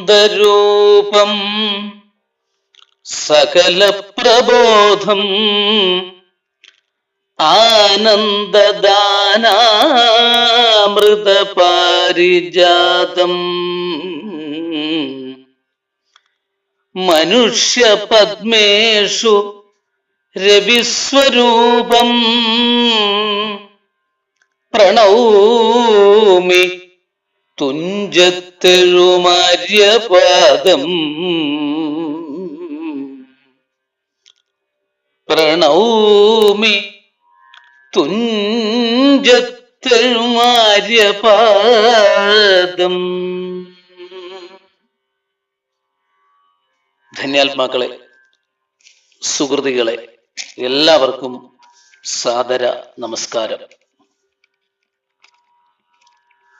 സാനന്ദരൂപം സകല പ്രബോധം ആനന്ദദാനാമൃത പാരിജാതം മനുഷ്യ പദ്മേഷു രവിസ്വരൂപം പ്രണൗമി തുഞ്ചത്തെഴുമാര്യപാദം. പ്രണൗമി തുഞ്ചത്തെഴുമാര്യപാദം. ധന്യാത്മാക്കളെ സുഹൃതികളെ എല്ലാവർക്കും സാദര നമസ്കാരം.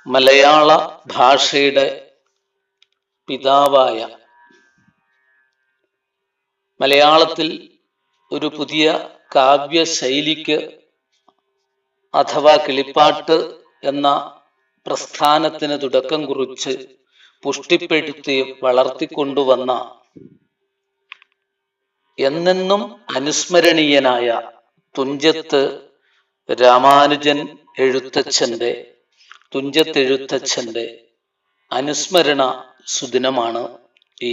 മലയാള ഭാഷയുടെ പിതാവായ മലയാളത്തിൽ ഒരു പുതിയ കാവ്യശൈലിക്ക് അഥവാ കിളിപ്പാട്ട് എന്ന പ്രസ്ഥാനത്തിന് തുടക്കം കുറിച്ച് പുഷ്ടിപ്പെടുത്തി വളർത്തിക്കൊണ്ടുവന്ന എന്നെന്നും അനുസ്മരണീയനായ തുഞ്ചത്ത് രാമാനുജൻ എഴുത്തച്ഛന്റെ തുഞ്ചത്തെഴുത്തച്ഛന്റെ അനുസ്മരണ സുദിനമാണ് ഈ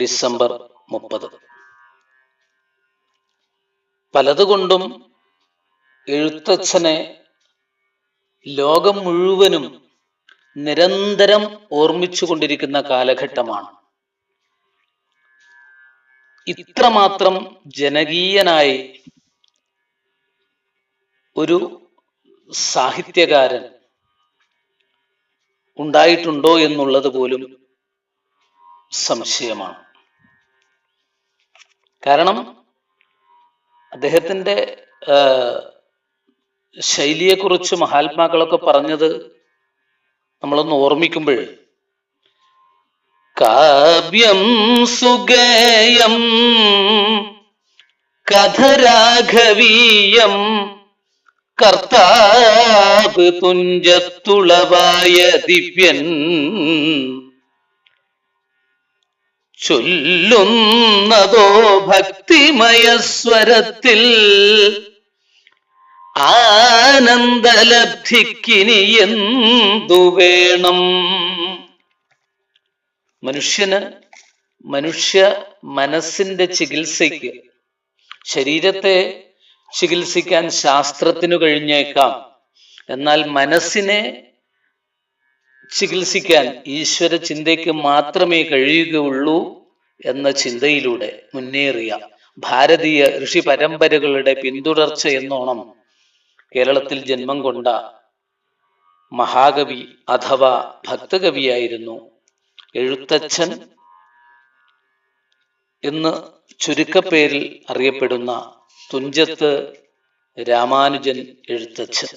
ഡിസംബർ മുപ്പത്. പലതുകൊണ്ടും എഴുത്തച്ഛനെ ലോകം മുഴുവനും നിരന്തരം ഓർമ്മിച്ചുകൊണ്ടിരിക്കുന്ന കാലഘട്ടമാണ്. ഇത്രമാത്രം ജനകീയനായി ഒരു സാഹിത്യകാരൻ ഉണ്ടായിട്ടുണ്ടോ എന്നുള്ളത് പോലും സംശയമാണ്. കാരണം അദ്ദേഹത്തിന്റെ ശൈലിയെക്കുറിച്ച് മഹാത്മാക്കളൊക്കെ പറഞ്ഞത് നമ്മളൊന്ന് ഓർമ്മിക്കുമ്പോൾ കാവ്യം സുഗേയം കഥരാഘവീയം കർത്താവ് തുഞ്ചത്തുളവായ ദിവ്യൻ ചൊല്ലുന്നതോ ഭക്തിമയസ്വരത്തിൽ ആനന്ദലബ്ധിക്കിനി എന്തു വേണം? മനുഷ്യന് മനുഷ്യ മനസ്സിന്റെ ചികിത്സയ്ക്ക് ശരീരത്തെ ചികിത്സിക്കാൻ ശാസ്ത്രത്തിനു കഴിഞ്ഞേക്കാം. എന്നാൽ മനസ്സിനെ ചികിത്സിക്കാൻ ഈശ്വര ചിന്തയ്ക്ക് മാത്രമേ കഴിയുകയുള്ളൂ എന്ന ചിന്തയിലൂടെ മുന്നേറിയ ഭാരതീയ ഋഷി പരമ്പരകളുടെ പിന്തുടർച്ച എന്നോണം കേരളത്തിൽ ജന്മം കൊണ്ട മഹാകവി അഥവാ ഭക്തകവിയായിരുന്നു എഴുത്തച്ഛൻ എന്ന് ചുരുക്കപ്പേരിൽ അറിയപ്പെടുന്ന തുഞ്ചത്ത് രാമാനുജൻ എഴുത്തച്ഛൻ.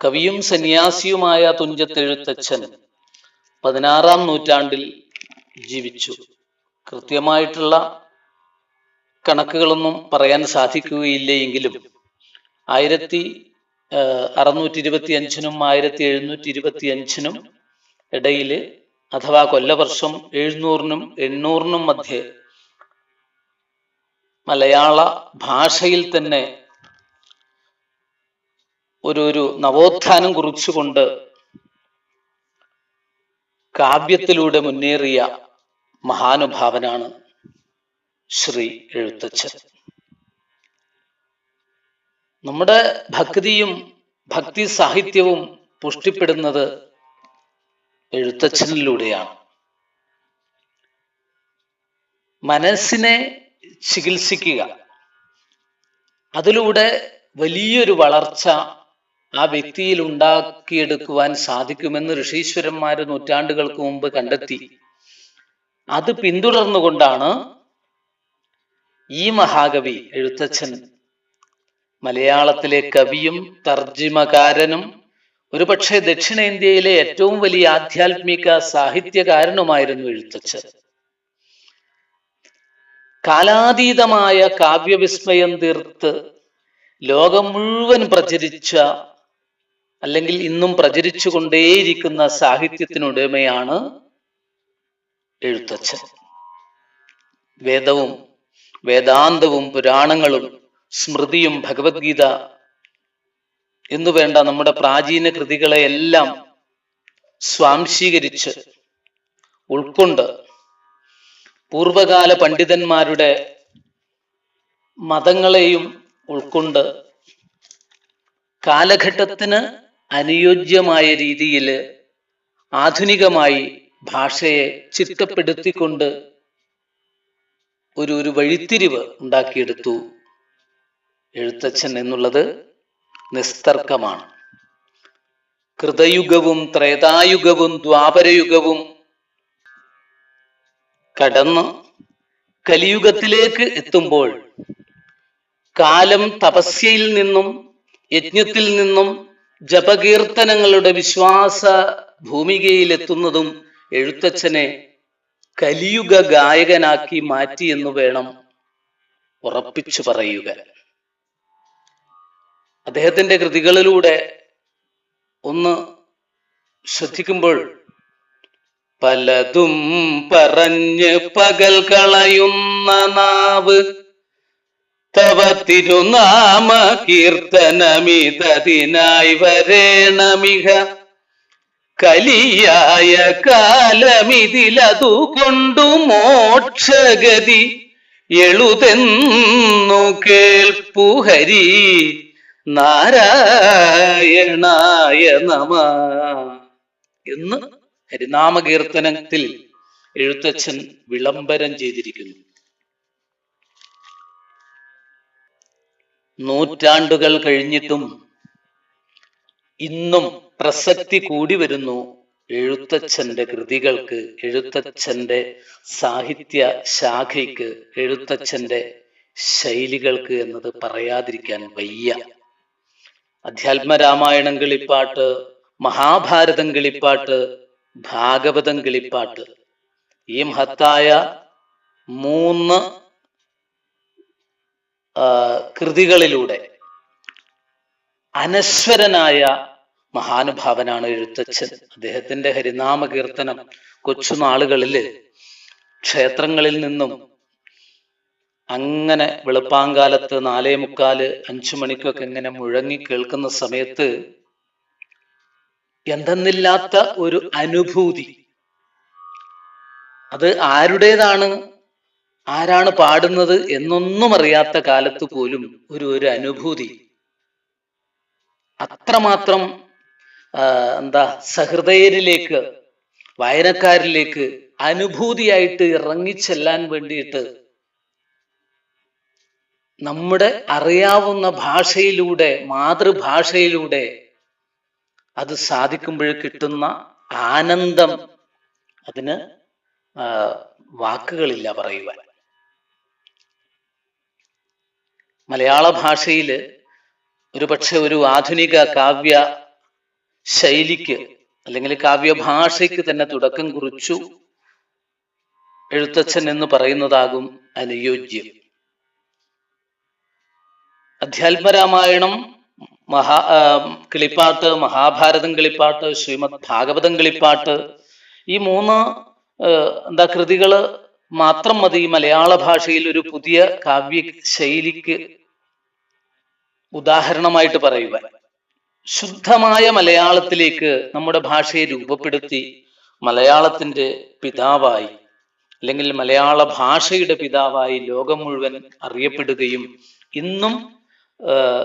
കവിയും സന്യാസിയുമായ തുഞ്ചത്ത് എഴുത്തച്ഛൻ പതിനാറാം നൂറ്റാണ്ടിൽ ജീവിച്ചു. കൃത്യമായിട്ടുള്ള കണക്കുകളൊന്നും പറയാൻ സാധിക്കുകയില്ല എങ്കിലും ആയിരത്തി അറുന്നൂറ്റി ഇരുപത്തി അഞ്ചിനും ആയിരത്തി എഴുന്നൂറ്റി ഇരുപത്തി അഞ്ചിനും ഇടയിൽ അഥവാ കൊല്ലവർഷം എഴുന്നൂറിനും എണ്ണൂറിനും മധ്യേ മലയാള ഭാഷയിൽ തന്നെ ഒരു ഒരു നവോത്ഥാനം കുറിച്ചുകൊണ്ട് കാവ്യത്തിലൂടെ മുന്നേറിയ മഹാനുഭാവനാണ് ശ്രീ എഴുത്തച്ഛൻ. നമ്മുടെ ഭക്തിയും ഭക്തി സാഹിത്യവും പുഷ്ടിപ്പെടുന്നത് എഴുത്തച്ഛനിലൂടെയാണ്. മനസ്സിനെ ചികിത്സിക്കുക. അതിലൂടെ വലിയൊരു വളർച്ച ആ വ്യക്തിയിൽ ഉണ്ടാക്കിയെടുക്കുവാൻ സാധിക്കുമെന്ന് ഋഷീശ്വരന്മാർ നൂറ്റാണ്ടുകൾക്ക് മുമ്പ് കണ്ടെത്തി. അത് പിന്തുടർന്നുകൊണ്ടാണ് ഈ മഹാകവി എഴുത്തച്ഛൻ മലയാളത്തിലെ കവിയും തർജിമകാരനും ഒരുപക്ഷെ ദക്ഷിണേന്ത്യയിലെ ഏറ്റവും വലിയ ആധ്യാത്മിക സാഹിത്യകാരനുമായിരുന്നു എഴുത്തച്ഛൻ. കാലാതീതമായ കാവ്യവിസ്മയം തീർത്ത് ലോകം മുഴുവൻ പ്രചരിച്ച അല്ലെങ്കിൽ ഇന്നും പ്രചരിച്ചു കൊണ്ടേയിരിക്കുന്ന സാഹിത്യത്തിനുടമയാണ് എഴുത്തച്ഛൻ. വേദവും വേദാന്തവും പുരാണങ്ങളും സ്മൃതിയും ഭഗവത്ഗീത എന്നു വേണ്ട നമ്മുടെ പ്രാചീന കൃതികളെയെല്ലാം സ്വാംശീകരിച്ച് ഉൾക്കൊണ്ട് പൂർവകാല പണ്ഡിതന്മാരുടെ മതങ്ങളെയും ഉൾക്കൊണ്ട് കാലഘട്ടത്തിന് അനുയോജ്യമായ രീതിയിൽ ആധുനികമായി ഭാഷയെ ചിട്ടപ്പെടുത്തിക്കൊണ്ട് ഒരു ഒരു വഴിത്തിരിവ് ഉണ്ടാക്കിയെടുത്തു. എഴുത്തച്ഛൻ എന്നുള്ളത് നിസ്തർക്കമാണ്. കൃതയുഗവും ത്രേതായുഗവും ദ്വാപരയുഗവും കടന്ന് കലിയുഗത്തിലേക്ക് എത്തുമ്പോൾ കാലം തപസ്യയിൽ നിന്നും യജ്ഞത്തിൽ നിന്നും ജപകീർത്തനങ്ങളുടെ വിശ്വാസ ഭൂമികയിലെത്തുന്നതും എഴുത്തച്ഛനെ കലിയുഗ ഗായകനാക്കി മാറ്റി എന്ന് വേണം ഉറപ്പിച്ചു പറയുക. അദ്ദേഹത്തിന്റെ കൃതികളിലൂടെ ഒന്ന് ശ്രദ്ധിക്കുമ്പോൾ പലതും പറഞ്ഞ് പകൽ കളയുന്ന നാവ്. തവ തിരുനാമ കീർത്തനമിതതിനായി വരേണമിക കലിയായ കാലമിതിലതു കൊണ്ടു മോക്ഷഗതി. എഴുതെന്നു കേൾപ്പു ഹരി നാരായണായ നമ. എന്ന് ഹരിനാമകീർത്തനത്തിൽ എഴുത്തച്ഛൻ വിളംബരം ചെയ്തിരിക്കുന്നു. നൂറ്റാണ്ടുകൾ കഴിഞ്ഞിട്ടും ഇന്നും പ്രസക്തി കൂടി വരുന്നു എഴുത്തച്ഛന്റെ കൃതികൾക്ക് എഴുത്തച്ഛന്റെ സാഹിത്യ ശാഖയ്ക്ക് എഴുത്തച്ഛന്റെ ശൈലികൾക്ക് എന്നത് പറയാതിരിക്കാൻ വയ്യ. അധ്യാത്മരാമായണം കിളിപ്പാട്ട് മഹാഭാരതം കിളിപ്പാട്ട് ഭാഗവതം കിളിപ്പാട്ട്. ഈ മഹത്തായ മൂന്ന് കൃതികളിലൂടെ അനശ്വരനായ മഹാനുഭാവനാണ് എഴുത്തച്ഛൻ. അദ്ദേഹത്തിന്റെ ഹരിനാമ കീർത്തനം കൊച്ചുനാളുകളിൽ ക്ഷേത്രങ്ങളിൽ നിന്നും അങ്ങനെ വെളുപ്പാങ്കാലത്ത് നാലേ മുക്കാൽ അഞ്ചു മണിക്കൊക്കെ ഇങ്ങനെ മുഴങ്ങി കേൾക്കുന്ന സമയത്ത് എന്തെന്നില്ലാത്ത ഒരു അനുഭൂതി. അത് ആരുടേതാണ്? ആരാണ് പാടുന്നത് എന്നൊന്നും അറിയാത്ത കാലത്ത് പോലും ഒരു ഒരു അനുഭൂതി. അത്രമാത്രം എന്താ സഹൃദയരിലേക്ക് വായനക്കാരിലേക്ക് അനുഭൂതിയായിട്ട് ഇറങ്ങിച്ചെല്ലാൻ വേണ്ടിയിട്ട് നമ്മുടെ അറിയാവുന്ന ഭാഷയിലൂടെ മാതൃഭാഷയിലൂടെ അത് സാധിക്കുമ്പോൾ കിട്ടുന്ന ആനന്ദം അതിന് വാക്കുകളില്ല പറയുവാൻ. മലയാള ഭാഷയിൽ ഒരു പക്ഷെ ഒരു ആധുനിക കാവ്യ ശൈലിക്ക് അല്ലെങ്കിൽ കാവ്യഭാഷയ്ക്ക് തന്നെ തുടക്കം കുറിച്ചു എഴുത്തച്ഛൻ എന്ന് പറയുന്നതാകും അനുയോജ്യം. അധ്യാത്മരാമായണം മഹാ കിളിപ്പാട്ട് മഹാഭാരതം കിളിപ്പാട്ട് ശ്രീമദ് ഭാഗവതം കിളിപ്പാട്ട് ഈ മൂന്ന് എന്താ കൃതികൾ മാത്രം മതി. മലയാള ഭാഷയിൽ ഒരു പുതിയ കാവ്യ ശൈലിക്ക് ഉദാഹരണമായിട്ട് പറയുക ശുദ്ധമായ മലയാളത്തിലേക്ക് നമ്മുടെ ഭാഷയെ രൂപപ്പെടുത്തി മലയാളത്തിന്റെ പിതാവായി അല്ലെങ്കിൽ മലയാള ഭാഷയുടെ പിതാവായി ലോകം മുഴുവൻ അറിയപ്പെടുകയും ഇന്നും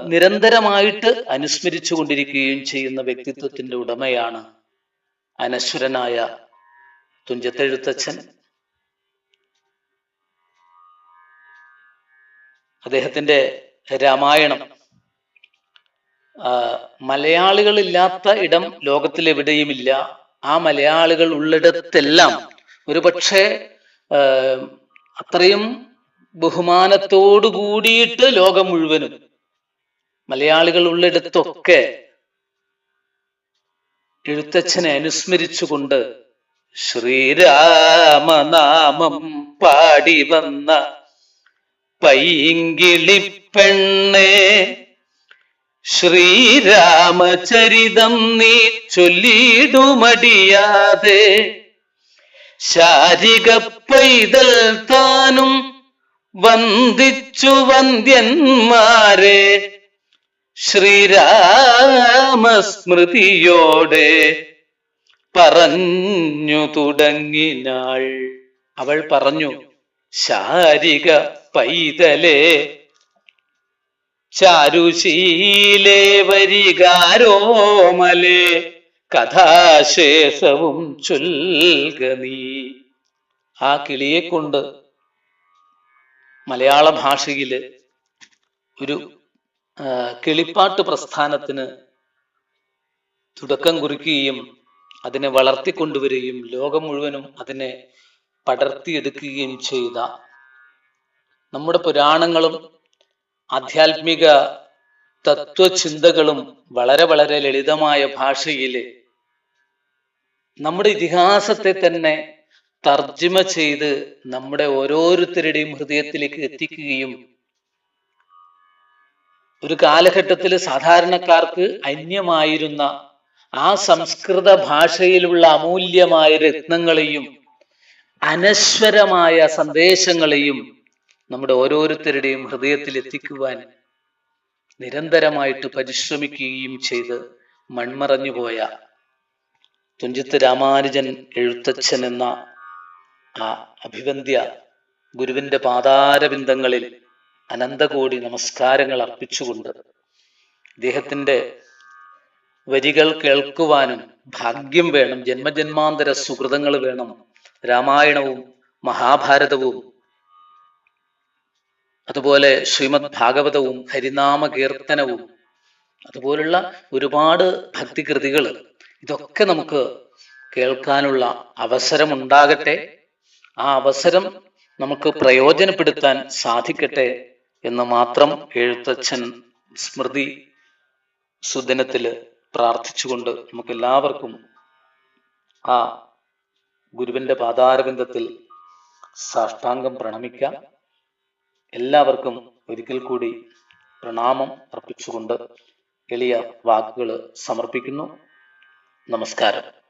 നിരന്തരമായിട്ട് അനുസ്മരിച്ചു കൊണ്ടിരിക്കുകയും ചെയ്യുന്ന വ്യക്തിത്വത്തിന്റെ ഉടമയാണ് അനശ്വരനായ തുഞ്ചത്തെഴുത്തച്ഛൻ. അദ്ദേഹത്തിന്റെ രാമായണം മലയാളികളില്ലാത്ത ഇടം ലോകത്തിൽ എവിടെയുമില്ല ആ മലയാളികൾ ഉള്ളിടത്തെല്ലാം ഒരു പക്ഷേ അത്രയും ബഹുമാനത്തോടു കൂടിയിട്ട് ലോകം മുഴുവനും മലയാളികൾ ഉള്ളിടത്തൊക്കെ എഴുത്തച്ഛനെ അനുസ്മരിച്ചുകൊണ്ട് ശ്രീരാമനാമം പാടി വന്ന പൈങ്കിളിപ്പെണ്ണേ ശ്രീരാമചരിതം നീ ചൊല്ലിടുമടിയാതെ ശാരിക പൈതൽ താനും വന്ദിച്ചു വന്ദ്യന്മാരെ ശ്രീരാമസ്മൃതിയോടെ പറഞ്ഞു തുടങ്ങിനാൾ. അവൾ പറഞ്ഞു ശാരിക പൈതലേ ചാരുശീലേ വരികാരോമലേ കഥാശേഷവും ചൊൽക നീ. ആ കിളിയെ കൊണ്ട് മലയാള ഭാഷയിൽ ഒരു കിളിപ്പാട്ട് പ്രസ്ഥാനത്തിന് തുടക്കം കുറിക്കുകയും അതിനെ വളർത്തിക്കൊണ്ടുവരികയും ലോകം മുഴുവനും അതിനെ പടർത്തിയെടുക്കുകയും ചെയ്ത നമ്മുടെ പുരാണങ്ങളും ആധ്യാത്മിക തത്വചിന്തകളും വളരെ വളരെ ലളിതമായ ഭാഷയിൽ നമ്മുടെ ഇതിഹാസത്തെ തന്നെ തർജിമ ചെയ്ത് നമ്മുടെ ഓരോരുത്തരുടെയും ഹൃദയത്തിലേക്ക് എത്തിക്കുകയും ഒരു കാലഘട്ടത്തിൽ സാധാരണക്കാർക്ക് അന്യമായിരുന്ന ആ സംസ്കൃത ഭാഷയിലുള്ള അമൂല്യമായ രത്നങ്ങളെയും അനശ്വരമായ സന്ദേശങ്ങളെയും നമ്മുടെ ഓരോരുത്തരുടെയും ഹൃദയത്തിൽ എത്തിക്കുവാൻ നിരന്തരമായിട്ട് പരിശ്രമിക്കുകയും ചെയ്ത് മൺമറഞ്ഞുപോയ തുഞ്ചത്ത് രാമാനുജൻ എഴുത്തച്ഛൻ എന്ന ആ അഭിവന്ധ്യ ഗുരുവിന്റെ പാതാരബിന്ദങ്ങളിൽ അനന്തകോടി നമസ്കാരങ്ങൾ അർപ്പിച്ചുകൊണ്ട് ഇദ്ദേഹത്തിന്റെ വരികൾ കേൾക്കുവാനും ഭാഗ്യം വേണം ജന്മജന്മാന്തര സുഹൃതങ്ങൾ വേണം രാമായണവും മഹാഭാരതവും അതുപോലെ ശ്രീമദ് ഭാഗവതവും ഹരിനാമ കീർത്തനവും അതുപോലുള്ള ഒരുപാട് ഭക്തികൃതികൾ ഇതൊക്കെ നമുക്ക് കേൾക്കാനുള്ള അവസരമുണ്ടാകട്ടെ. ആ അവസരം നമുക്ക് പ്രയോജനപ്പെടുത്താൻ സാധിക്കട്ടെ. എന്ന് മാത്രം എഴുത്തച്ഛൻ സ്മൃതി സുദിനത്തിൽ പ്രാർത്ഥിച്ചുകൊണ്ട് നമുക്ക് എല്ലാവർക്കും ആ ഗുരുവിന്റെ പാതാരബന്ധത്തിൽ സാഷ്ടാംഗം പ്രണമിക്കാം. എല്ലാവർക്കും ഒരിക്കൽ കൂടി പ്രണാമം അർപ്പിച്ചുകൊണ്ട് എളിയ വാക്കുകൾ സമർപ്പിക്കുന്നു. നമസ്കാരം.